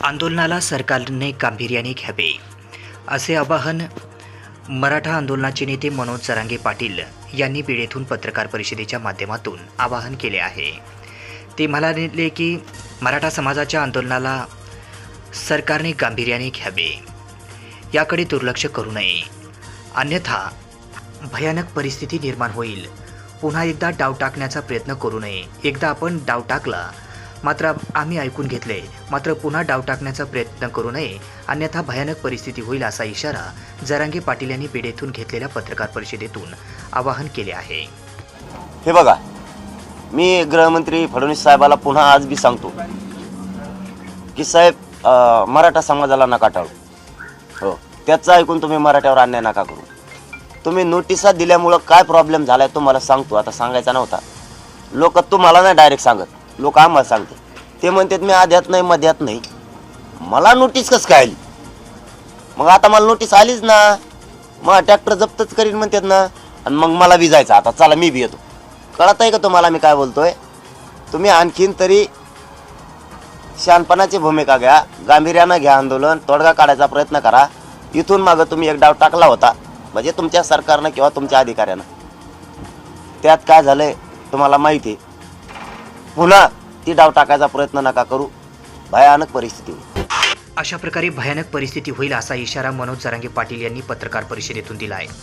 आंदोलनाला सरकारने गांभीर्याने घ्यावे. असे आवाहन मराठा आंदोलनाचे नेते मनोज जरांगे पाटील यांनी बीड येथून पत्रकार परिषदेच्या माध्यमातून आवाहन केले आहे. ते म्हणाले की मराठा समाजाच्या आंदोलनाला सरकारने गांभीर्याने घ्यावे. याकडे दुर्लक्ष करू नये. अन्यथा भयानक परिस्थिती निर्माण होईल. पुन्हा एकदा डाव टाकण्याचा प्रयत्न करू नये. एकदा आपण डाव टाकला मात्र आम्ही ऐकून घेतले मात्र पुन्हा डाव टाकण्याचा प्रयत्न करू नये अन्यथा भयानक परिस्थिती होईल असा इशारा जरांगे पाटील यांनी बीड येथून घेतलेल्या पत्रकार परिषदेतून आवाहन केले आहे. हे बघा मी गृहमंत्री फडणवीस साहेबाला पुन्हा आज बी सांगतो की साहेब मराठा समाजाला नका टाळू. हो त्याचं ऐकून तुम्ही मराठ्यावर अन्याय नका करू. तुम्ही नोटिसा दिल्यामुळं काय प्रॉब्लेम झाला आहे तो तुम्हाला सांगतो. आता सांगायचा नव्हता. लोक तुम्हाला नाही डायरेक्ट सांगत. लोक आम्हाला सांगते ते म्हणतात मी आध्यात नाही मध्यात नाही. मला नोटीस कसं काय आली? मग आता मला नोटीस आलीच ना. मग ट्रॅक्टर जप्तच करीन म्हणतात ना. आणि मग मला बी जायचं आता चला मी बी येतो. कळत आहे का तुम्हाला मी काय बोलतोय? तुम्ही आणखीन तरी शहाणपणाची भूमिका घ्या गांभीर्यानं घ्या आंदोलन तोडगा काढायचा प्रयत्न करा. इथून मागं तुम्ही एक डाव टाकला होता. म्हणजे तुमच्या सरकारनं किंवा तुमच्या अधिकाऱ्यानं. त्यात काय झालं तुम्हाला माहिती आहे. पुन्हा ती डाव टाकायचा प्रयत्न नका करू. भयानक परिस्थिती होईल अशा प्रकारे भयानक परिस्थिती होईल असा इशारा मनोज जरांगे पाटील यांनी पत्रकार परिषदेतून दिला आहे.